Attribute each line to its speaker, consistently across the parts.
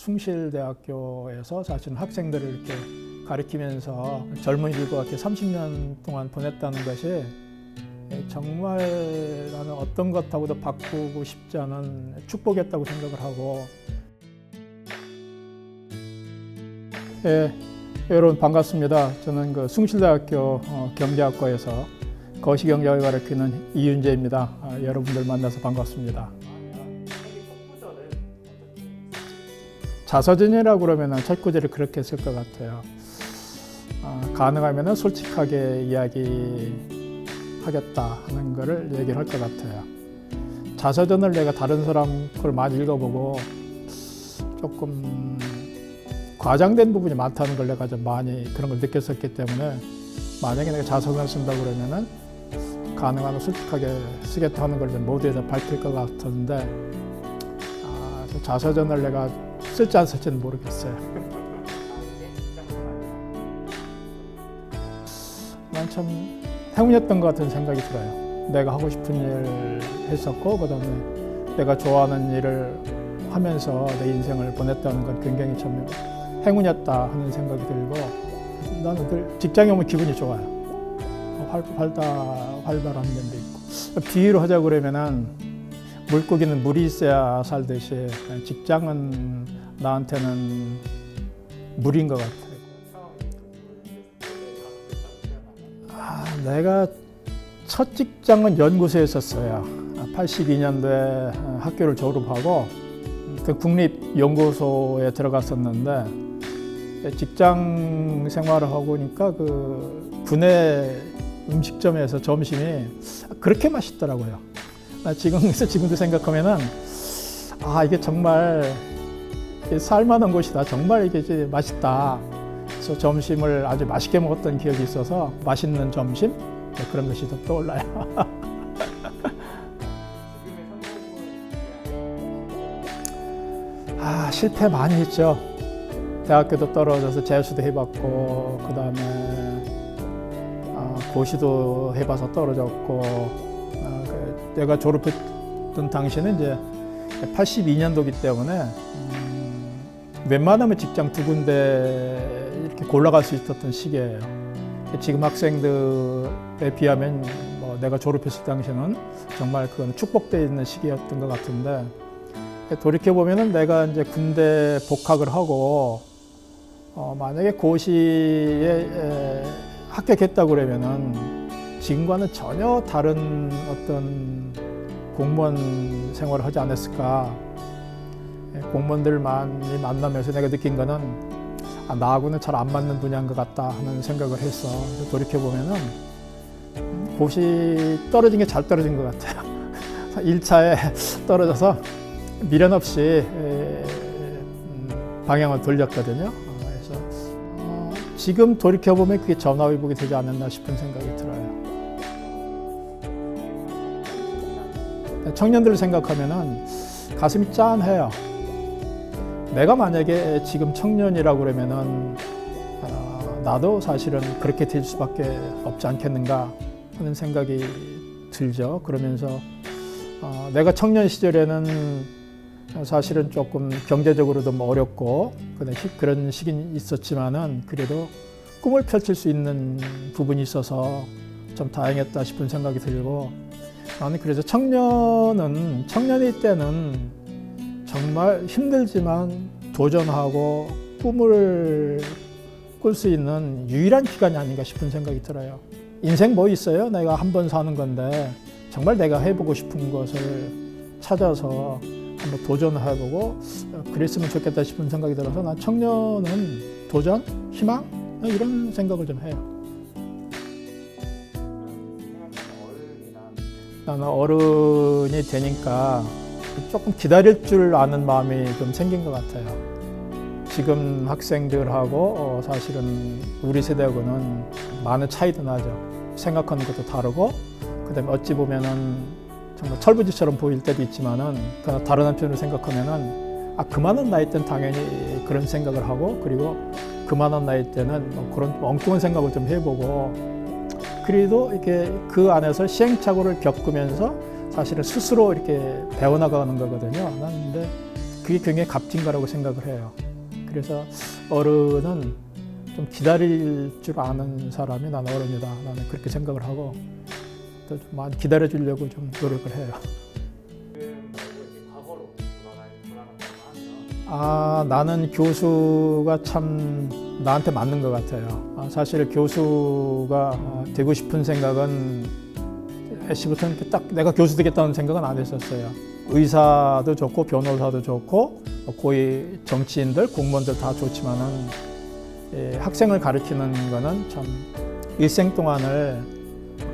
Speaker 1: 숭실대학교에서 사실은 학생들을 이렇게 가르치면서 젊은이들과 이렇게 30년 동안 보냈다는 것이 정말 나는 어떤 것하고도 바꾸고 싶지 않은 축복이었다고 생각을 하고 예, 여러분 반갑습니다. 저는 그 숭실대학교 어, 경제학과에서 거시경제학을 가르치는 이윤재입니다. 아, 여러분들 만나서 반갑습니다. 자서전이라고 그러면 첫 구절을 그렇게 쓸 것 같아요. 아, 가능하면 솔직하게 이야기하겠다 하는 거를 얘기를 할 것 같아요. 자서전을 내가 다른 사람 걸 많이 읽어보고 조금 과장된 부분이 많다는 걸 내가 좀 많이 그런 걸 느꼈었기 때문에 만약에 내가 자서전을 쓴다 그러면은 가능하면 솔직하게 쓰겠다 하는 걸 좀 모두에다 밝힐 것 같은데 아, 저 자서전을 내가 쓸지 안 쓸지는 모르겠어요. 난 참 행운이었던 것 같은 생각이 들어요. 내가 하고 싶은 일 했었고 그다음에 내가 좋아하는 일을 하면서 내 인생을 보냈다는 건 굉장히 참 행운이었다 하는 생각이 들고 나는 늘 직장에 오면 기분이 좋아요. 활, 활다, 활발한 면도 있고 비유로 하자 그러면은 물고기는 물이 있어야 살듯이 직장은 나한테는 물인 것 같아요. 아, 내가 첫 직장은 연구소에 있었어요. 82년도에 학교를 졸업하고 그 국립연구소에 들어갔었는데 직장 생활을 하고 보니까 그 군내 음식점에서 점심이 그렇게 맛있더라고요. 나 지금에서 지금도 생각하면은 아 이게 정말 살만한 곳이다. 정말 이게 이제 맛있다. 그래서 점심을 아주 맛있게 먹었던 기억이 있어서 맛있는 점심 네, 그런 것이 더 떠올라요. 아 실패 많이 했죠. 대학교도 떨어져서 재수도 해봤고 그 다음에 아, 고시도 해봐서 떨어졌고 아, 그 내가 졸업했던 당시는 이제 82년도기 때문에 음, 웬만하면 직장 두 군데 이렇게 골라갈 수 있었던 시기예요. 지금 학생들에 비하면 뭐 내가 졸업했을 당시는 정말 그건 축복되어 있는 시기였던 것 같은데 돌이켜 보면은 내가 이제 군대 복학을 하고 어, 만약에 고시에 에, 합격했다 그러면은 지금과는 전혀 다른 어떤 공무원 생활을 하지 않았을까. 예, 공무원들 많이 만나면서 내가 느낀 거는 아, 나하고는 잘 안 맞는 분야인 것 같다 하는 생각을 해서 돌이켜 보면은 고시 떨어진 게 잘 떨어진 것 같아요. 1차에 떨어져서 미련 없이 에, 음, 방향을 돌렸거든요. 어, 그래서 어, 지금 돌이켜 보면 그게 전화위복이 되지 않았나 싶은 생각이 들어요. 청년들을 생각하면은 가슴이 짠해요. 내가 만약에 지금 청년이라고 그러면은 어, 나도 사실은 그렇게 될 수밖에 없지 않겠는가 하는 생각이 들죠. 그러면서 어, 내가 청년 시절에는 사실은 조금 경제적으로도 뭐 어렵고 그런 시기는 있었지만은 그래도 꿈을 펼칠 수 있는 부분이 있어서 좀 다행했다 싶은 생각이 들고 나는 그래서 청년은 청년일 때는 정말 힘들지만 도전하고 꿈을 꿀 수 있는 유일한 기간이 아닌가 싶은 생각이 들어요. 인생 뭐 있어요? 내가 한 번 사는 건데 정말 내가 해보고 싶은 것을 찾아서 한번 도전해보고 그랬으면 좋겠다 싶은 생각이 들어서 난 청년은 도전, 희망 이런 생각을 좀 해요. 나는 어른이 되니까 조금 기다릴 줄 아는 마음이 좀 생긴 것 같아요. 지금 학생들하고 어, 사실은 우리 세대하고는 많은 차이도 나죠. 생각하는 것도 다르고, 그 다음에 어찌 보면은 정말 철부지처럼 보일 때도 있지만은, 다른 한편으로 생각하면은, 아, 그만한 나이 때는 당연히 그런 생각을 하고, 그리고 그만한 나이 때는 뭐 그런 엉뚱한 생각을 좀 해보고, 그래도 이렇게 그 안에서 시행착오를 겪으면서 사실은 스스로 이렇게 배워나가는 거거든요. 난 근데 그게 굉장히 값진 거라고 생각을 해요. 그래서 어른은 좀 기다릴 줄 아는 사람이 나는 어른이다. 나는 그렇게 생각을 하고 또 좀 많이 기다려 주려고 좀 노력을 해요.
Speaker 2: 아,
Speaker 1: 나는 교수가 참 나한테 맞는 것 같아요. 아, 사실 교수가 어, 되고 싶은 생각은 애시부터는 이렇게 딱 내가 교수 되겠다는 생각은 안 했었어요. 의사도 좋고 변호사도 좋고 고위 정치인들, 공무원들 다 좋지만은 예, 학생을 가르치는 거는 참 일생 동안을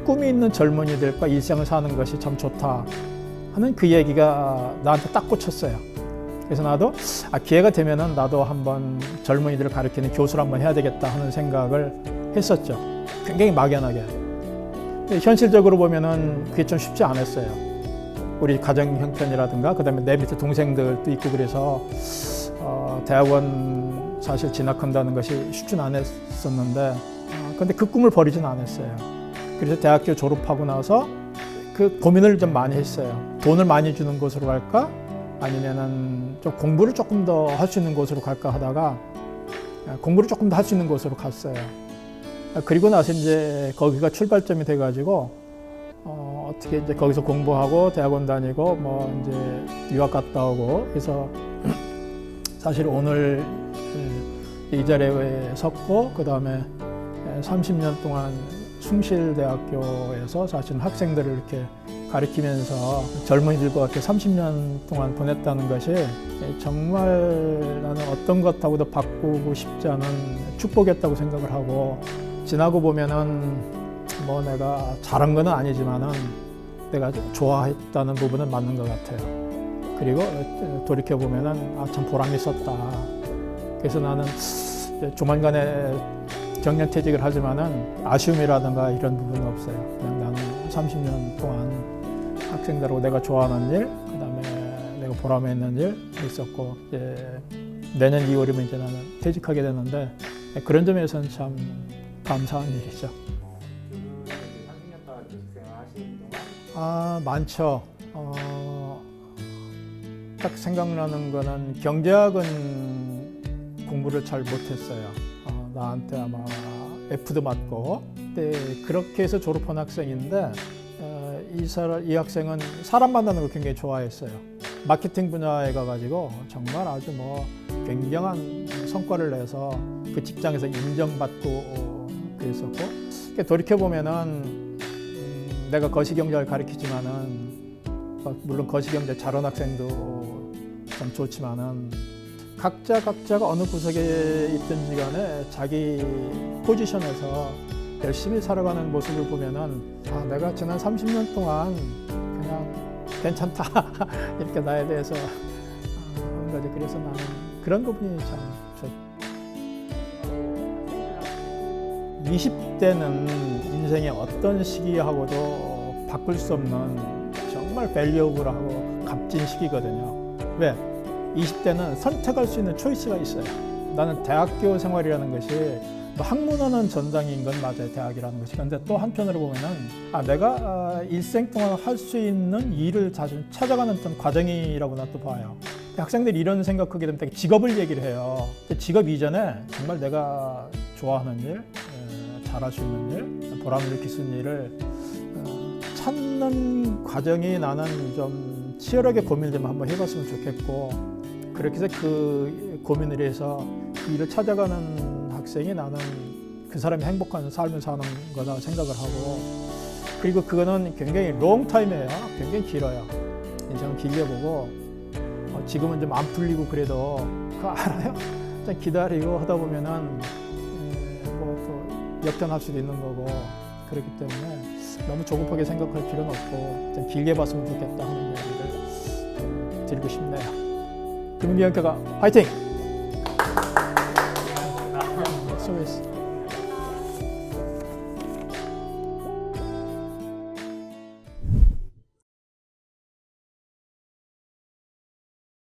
Speaker 1: 꿈이 있는 젊은이들과 일생을 사는 것이 참 좋다 하는 그 얘기가 나한테 딱 꽂혔어요. 그래서 나도 아, 기회가 되면은 나도 한번 젊은이들을 가르치는 교수를 한번 해야 되겠다 하는 생각을 했었죠. 굉장히 막연하게. 근데 현실적으로 보면은 그게 좀 쉽지 않았어요. 우리 가정 형편이라든가 그다음에 내 밑에 동생들도 있고 그래서 어, 대학원 사실 진학한다는 것이 쉽진 않았었는데 어, 근데 그 꿈을 버리진 않았어요. 그래서 대학교 졸업하고 나서 그 고민을 좀 많이 했어요. 돈을 많이 주는 곳으로 갈까? 아니면은 좀 공부를 조금 더 할 수 있는 곳으로 갈까 하다가 아, 공부를 조금 더 할 수 있는 곳으로 갔어요. 아, 그리고 나서 이제 거기가 출발점이 돼가지고 어, 어떻게 이제 거기서 공부하고 대학원 다니고 뭐 이제 유학 갔다 오고 해서 사실 오늘 이 자리에 섰고 그 다음에 30년 동안 숭실대학교에서 사실 학생들을 이렇게 가르치면서 젊은이들과 이렇게 30년 동안 보냈다는 것이 정말 나는 어떤 것하고도 바꾸고 싶지 않은 축복이었다고 생각을 하고 지나고 보면은 뭐 내가 잘한 건 아니지만은 내가 좋아했다는 부분은 맞는 것 같아요. 그리고 돌이켜 보면은 아 참 보람이 있었다. 그래서 나는 조만간에 정년퇴직을 하지만은 아쉬움이라든가 이런 부분은 없어요. 그냥 나는 30년 동안 학생들하고 내가 좋아하는 일, 그다음에 내가 보람에 있는 일 있었고 이제 내년 2월이면 이제 나는 퇴직하게 되는데 그런 점에서는 참 감사한 일이죠.
Speaker 2: 그 30년 동안 교직생활 하시는 동안
Speaker 1: 아 많죠. 어, 딱 생각나는 거는 경제학은 공부를 잘 못했어요. 어, 나한테 아마 F도 맞고. 근데 그렇게 해서 졸업한 학생인데 어, 이, 사람, 이 학생은 사람 만나는 걸 굉장히 좋아했어요. 마케팅 분야에 가가지고 정말 아주 뭐 굉장한 성과를 내서 그 직장에서 인정받고 어, 그랬었고 이렇게 돌이켜 보면은 음, 내가 거시경제를 가르치지만은 어, 물론 거시경제 잘한 학생도 참 좋지만은 각자 각자가 어느 구석에 있든지 간에 자기 포지션에서 열심히 살아가는 모습을 보면은 아 내가 지난 30년 동안 그냥 괜찮다. 이렇게 나에 대해서 어, 하는 거지 그래서 나는 그런 부분이 참 20대는 인생의 어떤 시기하고도 바꿀 수 없는 정말 밸류어블하고 값진 시기거든요. 왜? 20대는 선택할 수 있는 초이스가 있어요. 나는 대학교 생활이라는 것이 뭐 학문하는 전당인 건 맞아요. 대학이라는 것이. 근데 또 한편으로 보면은 아 내가 아, 일생 동안 할 수 있는 일을 자주 찾아가는 어떤 과정이라고 나 또 봐요. 학생들이 이런 생각하게 되면 되게 직업을 얘기를 해요. 직업 이전에 정말 내가 좋아하는 일, 에, 잘할 수 있는 일, 보람을 느낄 수 있는 일을 어, 찾는 과정이 나는 좀 치열하게 고민을 좀 한번 해봤으면 좋겠고 그렇게 해서 그 고민을 해서 그 일을 찾아가는 학생이 나는 그 사람이 행복한 삶을 사는 거다 생각을 하고 그리고 그거는 굉장히 롱 타임이에요. 굉장히 길어요. 인생을 길게 보고 어, 지금은 좀 안 풀리고 그래도 그거 알아요? 좀 기다리고 하다 보면은 역전할 수도 있는 거고 그렇기 때문에 너무 조급하게 생각할 필요는 없고 좀 길게 봤으면 좋겠다 하는 좀 드리고 싶네요. 금융기관과가 화이팅! 수고했어.